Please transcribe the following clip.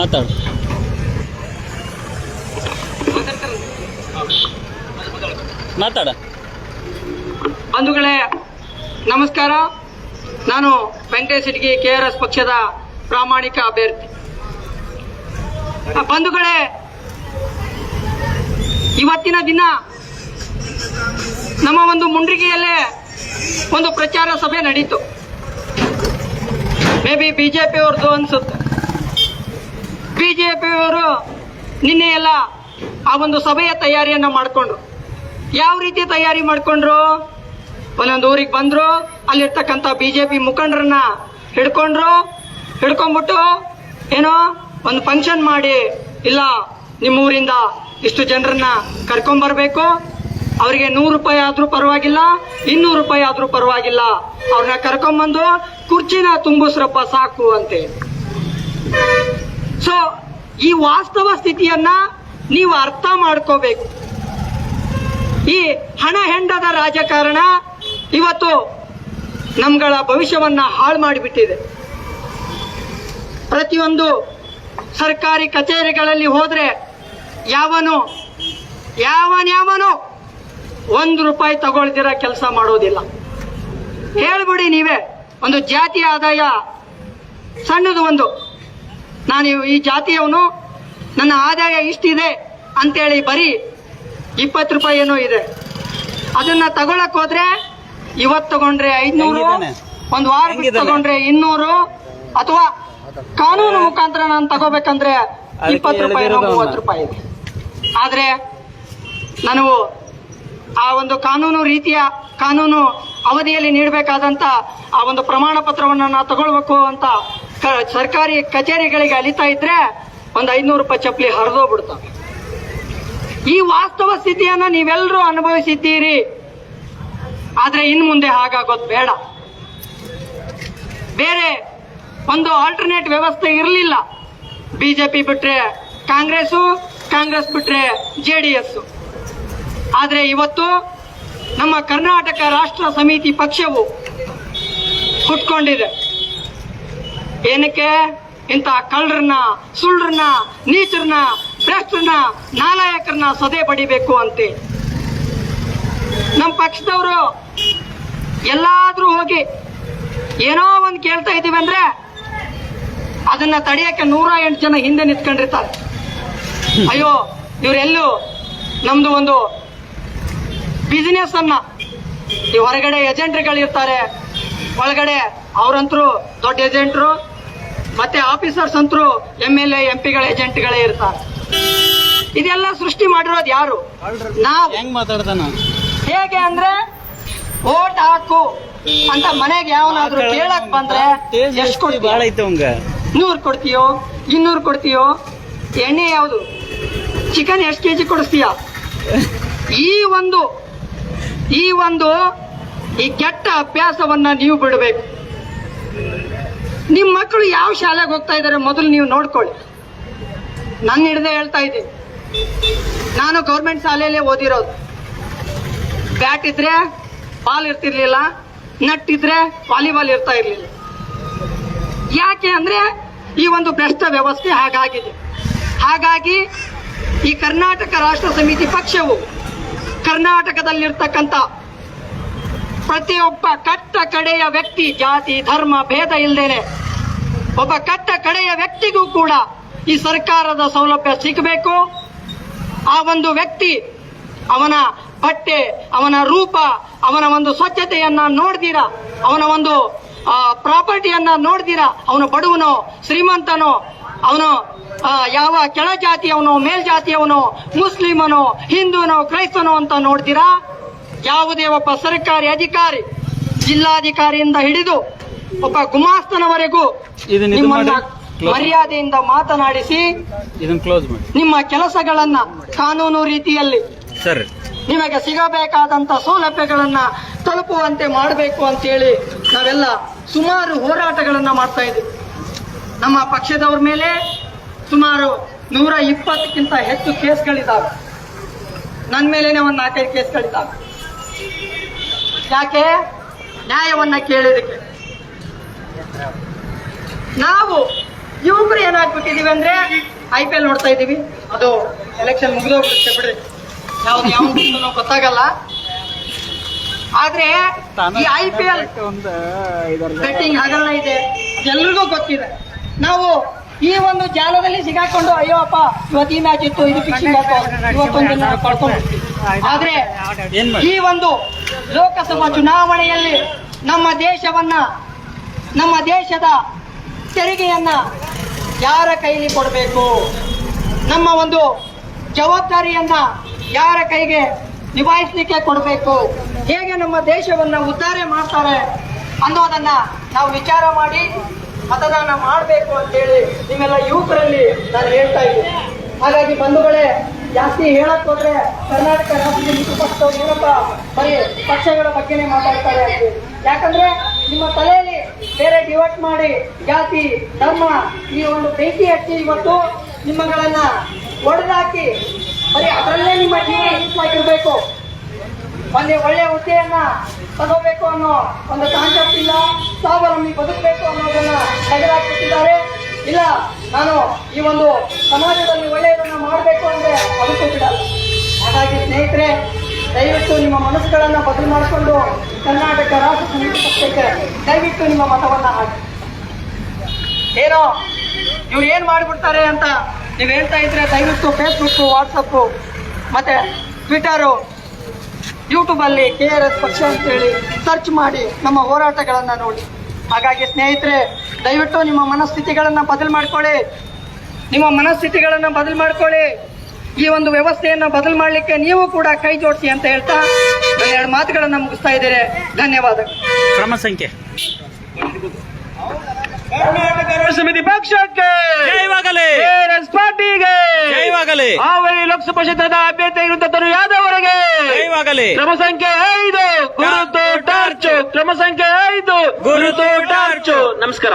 ಮಾತಾಡು. ಮಾತಾಡ. ಬಂಧುಗಳೇ, ನಮಸ್ಕಾರ. ನಾನು Venkatesh Itagi K R S ಪಕ್ಷದ ಪ್ರಾಮಾಣಿಕ ಅಭ್ಯರ್ಥಿ. ಬಂಧುಗಳೇ, ಇವತ್ತಿನ ದಿನ ನಮ್ಮ ಒಂದು ಮುಂಡ್ರಿಗೆಯಲ್ಲೇ ಒಂದು ಪ್ರಚಾರ ಸಭೆ ನಡೀತು. ಮೇ ಬಿ ಬಿಜೆಪಿಯವ್ರದ್ದು ಅನ್ಸುತ್ತೆ. ಬಿ ಜೆ ಪಿಯವರು ನಿನ್ನೆ ಎಲ್ಲ ಆ ಒಂದು ಸಭೆಯ ತಯಾರಿಯನ್ನ ಮಾಡಿಕೊಂಡ್ರು. ಯಾವ ರೀತಿ ತಯಾರಿ ಮಾಡಿಕೊಂಡ್ರು? ಒಂದೊಂದು ಊರಿಗೆ ಬಂದ್ರು, ಅಲ್ಲಿರ್ತಕ್ಕಂಥ ಬಿಜೆಪಿ ಮುಖಂಡರನ್ನ ಹಿಡ್ಕೊಂಡ್ರು. ಹಿಡ್ಕೊಂಡ್ಬಿಟ್ಟು ಏನೋ ಒಂದು ಫಂಕ್ಷನ್ ಮಾಡಿ, ಇಲ್ಲ ನಿಮ್ಮ ಊರಿಂದ ಇಷ್ಟು ಜನರನ್ನ ಕರ್ಕೊಂಬರ್ಬೇಕು ಅವರಿಗೆ ನೂರು ರೂಪಾಯಿ ಆದರೂ ಪರವಾಗಿಲ್ಲ, ಇನ್ನೂರು ರೂಪಾಯಿ ಆದರೂ ಪರವಾಗಿಲ್ಲ. ಅವ್ರನ್ನ ಕರ್ಕೊಂಬಂದು ಕುರ್ಚಿನ ತುಂಬಿಸ್ರಪ್ಪ ಸಾಕು ಅಂತೆ ಸೊ ಈ ವಾಸ್ತವ ಸ್ಥಿತಿಯನ್ನ ನೀವು ಅರ್ಥ ಮಾಡ್ಕೋಬೇಕು. ಈ ಹಣ ಹೆಂಡದ ರಾಜಕಾರಣ ಇವತ್ತು ನಮ್ಗಳ ಭವಿಷ್ಯವನ್ನ ಹಾಳು ಮಾಡಿಬಿಟ್ಟಿದೆ. ಪ್ರತಿಯೊಂದು ಸರ್ಕಾರಿ ಕಚೇರಿಗಳಲ್ಲಿ ಹೋದ್ರೆ ಯಾವನು ಯಾವನ್ಯಾವನು ಒಂದು ರೂಪಾಯಿ ತಗೊಳ್ದಿರ ಕೆಲಸ ಮಾಡೋದಿಲ್ಲ. ಹೇಳ್ಬಿಡಿ ನೀವೇ, ಒಂದು ಜಾತಿ ಆದಾಯ ಸಣ್ಣದು ಒಂದು. ನಾನು ಈ ಜಾತಿಯವನು ನನ್ನ ಆದಾಯ ಇಷ್ಟಿದೆ ಅಂತೇಳಿ ಬರೀ ಇಪ್ಪತ್ತು ರೂಪಾಯಿ ಏನೋ ಇದೆ. ಅದನ್ನ ತಗೊಳಕ್ ಹೋದ್ರೆ ಇವತ್ ತಗೊಂಡ್ರೆ ಐದ್ನೂರು? ಒಂದ್ ವಾರ ತಗೊಂಡ್ರೆ ಇನ್ನೂರು ಅಥವಾ ಕಾನೂನು ಮುಖಾಂತರ ನಾನು ತಗೋಬೇಕಂದ್ರೆ ಇಪ್ಪತ್ತು ರೂಪಾಯಿ ಮೂವತ್ತು ರೂಪಾಯಿ ಇದೆ. ಆದ್ರೆ ನಾನು ಆ ಒಂದು ಕಾನೂನು ರೀತಿಯ ಕಾನೂನು ಅವಧಿಯಲ್ಲಿ ನೀಡಬೇಕಾದಂತ ಆ ಒಂದು ಪ್ರಮಾಣ ಪತ್ರವನ್ನು ನಾವು ತಗೊಳ್ಬೇಕು ಅಂತ ಸರ್ಕಾರಿ ಕಚೇರಿಗಳಿಗೆ ಅಲಿತಾ ಇದ್ರೆ ಒಂದು ಐನೂರು ರೂಪಾಯಿ ಚಪ್ಪಲಿ ಹರಿದೋಗ್ಬಿಡ್ತಾವೆ. ಈ ವಾಸ್ತವ ಸ್ಥಿತಿಯನ್ನ ನೀವೆಲ್ಲರೂ ಅನುಭವಿಸಿದ್ದೀರಿ. ಆದ್ರೆ ಇನ್ ಮುಂದೆ ಹಾಗಾಗೋದು ಬೇಡ. ಬೇರೆ ಒಂದು ಆಲ್ಟರ್ನೇಟ್ ವ್ಯವಸ್ಥೆ ಇರಲಿಲ್ಲ. ಬಿಜೆಪಿ ಬಿಟ್ರೆ ಕಾಂಗ್ರೆಸ್ಸು, ಕಾಂಗ್ರೆಸ್ ಬಿಟ್ರೆ ಜೆ ಡಿ ಎಸ್ ಆದ್ರೆ ಇವತ್ತು ನಮ್ಮ ಕರ್ನಾಟಕ ರಾಷ್ಟ್ರ ಸಮಿತಿ ಪಕ್ಷವು ಹುಟ್ಕೊಂಡಿದೆ. ಏನಕ್ಕೆ? ಇಂಥ ಕಳ್ಳರನ್ನ, ಸುಳ್ಳರನ್ನ, ನೀಚರನ್ನ, ಭ್ರಷ್ಟರನ್ನ, ನಾಲಾಯಕರನ್ನ ಸದೆ ಪಡಿಬೇಕು ಅಂತೆ. ನಮ್ಮ ಪಕ್ಷದವರು ಎಲ್ಲಾದ್ರೂ ಹೋಗಿ ಏನೋ ಒಂದು ಕೇಳ್ತಾ ಇದ್ದೀವಿ ಅಂದ್ರೆ ಅದನ್ನ ತಡೆಯಕ್ಕೆ ನೂರ ಎಂಟು ಜನ ಹಿಂದೆ ನಿಂತ್ಕೊಂಡಿರ್ತಾರೆ. ಅಯ್ಯೋ, ಇವರೆಲ್ಲೂ ನಮ್ದು ಒಂದು ಬಿಸಿನೆಸ್ ಅನ್ನ ಈ ಹೊರಗಡೆ ಏಜೆಂಟ್ಗಳು ಇರ್ತಾರೆ ಒಳಗಡೆ ಅವರಂತರೂ ದೊಡ್ಡ ಏಜೆಂಟ್ರು ಮತ್ತೆ ಆಫೀಸರ್ಸ್ ಅಂತರೂ ಎಂ ಎಲ್ ಎ ಎಂ ಪಿಗಳ ಏಜೆಂಟ್ಗಳೇ ಇರ್ತಾರೆ. ಇದೆಲ್ಲ ಸೃಷ್ಟಿ ಮಾಡಿರೋದು ಯಾರು? ನಾವು. ಹೆಂಗ್ ಅಂದ್ರೆ ಓಟ್ ಹಾಕು ಅಂತ ಮನೆಗೆ ಯಾವನಾದ್ರೂ ಕೇಳಕ್ ಬಂದ್ರೆ ಎಷ್ಟು ನೂರು ಕೊಡ್ತೀಯೋ? ಇನ್ನೂರು ಕೊಡ್ತೀಯೋ? ಎಣ್ಣೆ ಯಾವುದು? ಚಿಕನ್ ಎಷ್ಟು ಕೆಜಿ ಕೊಡಿಸ್ತೀಯ? ಈ ಒಂದು ಈ ಒಂದು ಈ ಕೆಟ್ಟ ಅಭ್ಯಾಸವನ್ನ ನೀವು ಬಿಡಬೇಕು. ನಿಮ್ಮ ಮಕ್ಕಳು ಯಾವ ಶಾಲೆಗೆ ಹೋಗ್ತಾ ಇದ್ದಾರೆ ಮೊದಲು ನೀವು ನೋಡ್ಕೊಳ್ಳಿ. ನನ್ನ ಹಿಡ್ದೆ ಹೇಳ್ತಾ ಇದ್ದೀನಿ. ನಾನು ಗೌರ್ಮೆಂಟ್ ಶಾಲೆಯಲ್ಲೇ ಓದಿರೋದು. ಬ್ಯಾಟ್ ಇದ್ರೆ ಬಾಲ್ ಇರ್ತಿರ್ಲಿಲ್ಲ, ನಟ್ ಇದ್ರೆ ವಾಲಿಬಾಲ್ ಇರ್ತಾ ಇರ್ಲಿಲ್ಲ. ಯಾಕೆ ಅಂದ್ರೆ ಈ ಒಂದು ಭ್ರಷ್ಟ ವ್ಯವಸ್ಥೆ ಹಾಗಾಗಿದೆ. ಹಾಗಾಗಿ ಈ ಕರ್ನಾಟಕ ರಾಷ್ಟ್ರ ಸಮಿತಿ ಪಕ್ಷವು ಕರ್ನಾಟಕದಲ್ಲಿರ್ತಕ್ಕಂಥ ಪ್ರತಿಯೊಬ್ಬ ಕಟ್ಟ ಕಡೆಯ ವ್ಯಕ್ತಿ, ಜಾತಿ, ಧರ್ಮ, ಭೇದ ಇಲ್ಲದೇನೆ ಒಬ್ಬ ಕಟ್ಟ ಕಡೆಯ ವ್ಯಕ್ತಿಗೂ ಕೂಡ ಈ ಸರ್ಕಾರದ ಸೌಲಭ್ಯ ಸಿಗಬೇಕು. ಆ ಒಂದು ವ್ಯಕ್ತಿ ಅವನ ಬಟ್ಟೆ, ಅವನ ರೂಪ, ಅವನ ಒಂದು ಸ್ವಚ್ಛತೆಯನ್ನ ನೋಡ್ದಿರಾ, ಅವನ ಒಂದು ಪ್ರಾಪರ್ಟಿಯನ್ನ ನೋಡ್ದಿರಾ, ಅವನು ಬಡವನೋ, ಶ್ರೀಮಂತನೋ, ಅವನು ಯಾವ ಕೆಳ ಜಾತಿಯವನೋ ಮೇಲ್ಜಾತಿಯವನೋ, ಮುಸ್ಲಿಮನೋ, ಹಿಂದೂನೋ, ಕ್ರೈಸ್ತನೋ ಅಂತ ನೋಡ್ದಿರಾ? ಯಾವುದೇ ಒಬ್ಬ ಸರ್ಕಾರಿ ಅಧಿಕಾರಿ, ಜಿಲ್ಲಾಧಿಕಾರಿಯಿಂದ ಹಿಡಿದು ಒಬ್ಬ ಗುಮಾಸ್ತನವರೆಗೂ ಇದನ್ನ ಇದು ನಿಮ್ಮನ್ನ ಮಾಡಿ. Close. ಮರ್ಯಾದೆಯಿಂದ ಮಾತನಾಡಿಸಿ. ಇದನ್ನ ಕ್ಲೋಸ್ ಮಾಡಿ. ನಿಮ್ಮ ಕೆಲಸಗಳನ್ನ ಕಾನೂನು ರೀತಿಯಲ್ಲಿ ಸರಿ ನಿಮಗೆ ಸಿಗಬೇಕಾದಂತ ಸೌಲಭ್ಯಗಳನ್ನ ತಲುಪುವಂತೆ ಮಾಡಬೇಕು ಅಂತೇಳಿ ನಾವೆಲ್ಲ ಸುಮಾರು ಹೋರಾಟಗಳನ್ನ ಮಾಡ್ತಾ ಇದ್ವಿ ನಮ್ಮ ಪಕ್ಷದವ್ರ ಮೇಲೆ ಸುಮಾರು ನೂರ ಇಪ್ಪತ್ತಕ್ಕಿಂತ ಹೆಚ್ಚು ಕೇಸ್ಗಳಿದ್ದಾವೆ ನನ್ನ ಮೇಲೇನೆ ಒಂದು ನಾಲ್ಕೈದು ಕೇಸ್ಗಳಿದ್ದಾವೆ ಯಾಕೆ? ನ್ಯಾಯವನ್ನ ಕೇಳಿದಕ್ಕೆ ನಾವು ಯುವಕರು ಏನಾಗ್ಬಿಟ್ಟಿದೀವಿ ಅಂದ್ರೆ ಐ ಪಿ ಎಲ್ ನೋಡ್ತಾ ಇದೀವಿ ಅದು ಎಲೆಕ್ಷನ್ ಮುಗಿದೋಗ್ಬಿಡುತ್ತೆ ಬಿಡ್ರಿ. ಯಾವ್ದು ಯಾವ್ದು ಗೊತ್ತಾಗಲ್ಲ. ಆದ್ರೆ ಈ ಐ ಪಿ ಎಲ್ ಒಂದು ಬೆಟ್ಟಿಂಗ್ ಆಗಲ್ಲ ಇದೆ. ಎಲ್ರಿಗೂ ಗೊತ್ತಿದೆ. ನಾವು ಈ ಒಂದು ಜಾಲದಲ್ಲಿ ಸಿಗಾಕೊಂಡು ಅಯ್ಯೋ ಅಪ್ಪ ಇವತ್ತು ಈ ಮ್ಯಾಚ್ ಇತ್ತು ಇದು ಫಿಕ್ಸಿಂಗ್ ಇವತ್ತೊಂದು ಆದ್ರೆ ಈ ಒಂದು ಲೋಕಸಭಾ ಚುನಾವಣೆಯಲ್ಲಿ ನಮ್ಮ ದೇಶವನ್ನ ನಮ್ಮ ದೇಶದ ತೆರಿಗೆಯನ್ನ ಯಾರ ಕೈಲಿ ಕೊಡಬೇಕು? ನಮ್ಮ ಒಂದು ಜವಾಬ್ದಾರಿಯನ್ನ ಯಾರ ಕೈಗೆ ನಿಭಾಯಿಸಲಿಕ್ಕೆ ಕೊಡಬೇಕು? ಹೇಗೆ ನಮ್ಮ ದೇಶವನ್ನ ಉದ್ಧಾರ ಮಾಡ್ತಾರೆ ಅನ್ನೋದನ್ನ ನಾವು ವಿಚಾರ ಮಾಡಿ ಮತದಾನ ಮಾಡಬೇಕು ಅಂತೇಳಿ ನಿಮ್ಮೆಲ್ಲ ಯುವಕರಲ್ಲಿ ನಾನು ಹೇಳ್ತಾ ಇದ್ದೀನಿ. ಹಾಗಾಗಿ ಬಂಧುಗಳೇ ಜಾಸ್ತಿ ಹೇಳಕ್ ಹೋದ್ರೆ ಕರ್ನಾಟಕ ರಾಜ್ಯದ ನೀತಿ ಪಕ್ಷದವ್ರು ಏನಪ್ಪ? ಬರೀ ಪಕ್ಷಗಳ ಬಗ್ಗೆನೇ ಮಾತಾಡ್ತಾರೆ ಅಂತ. ಯಾಕಂದ್ರೆ ನಿಮ್ಮ ತಲೆಯಲ್ಲಿ ಬೇರೆ ಡಿವೈಡ್ ಮಾಡಿ ಜಾತಿ, ಧರ್ಮ ಈ ಒಂದು ಬೆಂಕಿ ಹಚ್ಚಿ ಇವತ್ತು ನಿಮ್ಮಗಳನ್ನ ಒಡೆದಾಕಿ ಬರೀ ಅದರಲ್ಲೇ ನಿಮ್ಮ ಜೀವನ ಆಗಿರ್ಬೇಕು ಒಂದೇ ಒಳ್ಳೆ ಹುದ್ದೆಯನ್ನ ತಗೋಬೇಕು ಅನ್ನೋ ಒಂದು ಕಾನ್ಸೆಪ್ಟ್ ಇಲ್ಲ, ಸ್ವಾವಲಂಬಿ ಬದುಕಬೇಕು ಅನ್ನೋದನ್ನ ತೆಗೆದಾಕ್ಬಿಟ್ಟಿದ್ದಾರೆ ಇಲ್ಲ, ನಾನು ಈ ಒಂದು ಸಮಾಜದಲ್ಲಿ ಒಳ್ಳೆಯದನ್ನ ಮಾಡಬೇಕು ಅಂದ್ರೆ ಅದಕ್ಕೂ ಬಿಡಲ್ಲ. ಹಾಗಾಗಿ ಸ್ನೇಹಿತರೆ, ದಯವಿಟ್ಟು ನಿಮ್ಮ ಮನಸ್ಸುಗಳನ್ನು ಬದಲು ಮಾಡಿಕೊಂಡು ಕರ್ನಾಟಕ ರಾಷ್ಟ್ರ ದಯವಿಟ್ಟು ನಿಮ್ಮ ಮತವನ್ನ ಹಾಕಿ. ಏನೋ, ಇವ್ರು ಏನು ಮಾಡಿಬಿಡ್ತಾರೆ ಅಂತ ನೀವು ಹೇಳ್ತಾ ಇದ್ರೆ ದಯವಿಟ್ಟು ಫೇಸ್ಬುಕ್ ವಾಟ್ಸಪ್ಪು ಮತ್ತೆ ಟ್ವಿಟರು ಯೂಟ್ಯೂಬಲ್ಲಿ ಕೆ ಆರ್ ಎಸ್ ಪಕ್ಷ ಅಂತೇಳಿ ಸರ್ಚ್ ಮಾಡಿ ನಮ್ಮ ಹೋರಾಟಗಳನ್ನು ನೋಡಿ. ಹಾಗಾಗಿ ಸ್ನೇಹಿತರೆ ದಯವಿಟ್ಟು ನಿಮ್ಮ ಮನಸ್ಥಿತಿಗಳನ್ನು ಬದಲು ಮಾಡ್ಕೊಳ್ಳಿ. ನಿಮ್ಮ ಮನಸ್ಥಿತಿಗಳನ್ನು ಬದಲು ಮಾಡ್ಕೊಳ್ಳಿ. ಈ ಒಂದು ವ್ಯವಸ್ಥೆಯನ್ನು ಬದಲು ಮಾಡಲಿಕ್ಕೆ ನೀವು ಕೂಡ ಕೈ ಜೋಡಿಸಿ ಅಂತ ಹೇಳ್ತಾ ನಾನು ಎರಡು ಮಾತುಗಳನ್ನು ಮುಗಿಸ್ತಾ ಇದ್ದೇನೆ. ಧನ್ಯವಾದ. ಕ್ರಮ ಸಂಖ್ಯೆ. ಕರ್ನಾಟಕ ಸಮಿತಿ ಪಕ್ಷಕ್ಕೆ ಪಾರ್ಟಿಗೆ ಜಯವಾಗಲಿ ಹಾವೇರಿ ಲೋಕಸಭಾ ಕ್ಷೇತ್ರದ ಅಭ್ಯರ್ಥಿ ತರು ಯಾದವರಿಗೆ? ಕ್ರಮ ಸಂಖ್ಯೆ ಐದು. ಗುರುತು ಟಾರ್ಚು. ಕ್ರಮ ಸಂಖ್ಯೆ ಐದು. ಗುರುತು ಟಾರ್ಚು. ನಮಸ್ಕಾರ.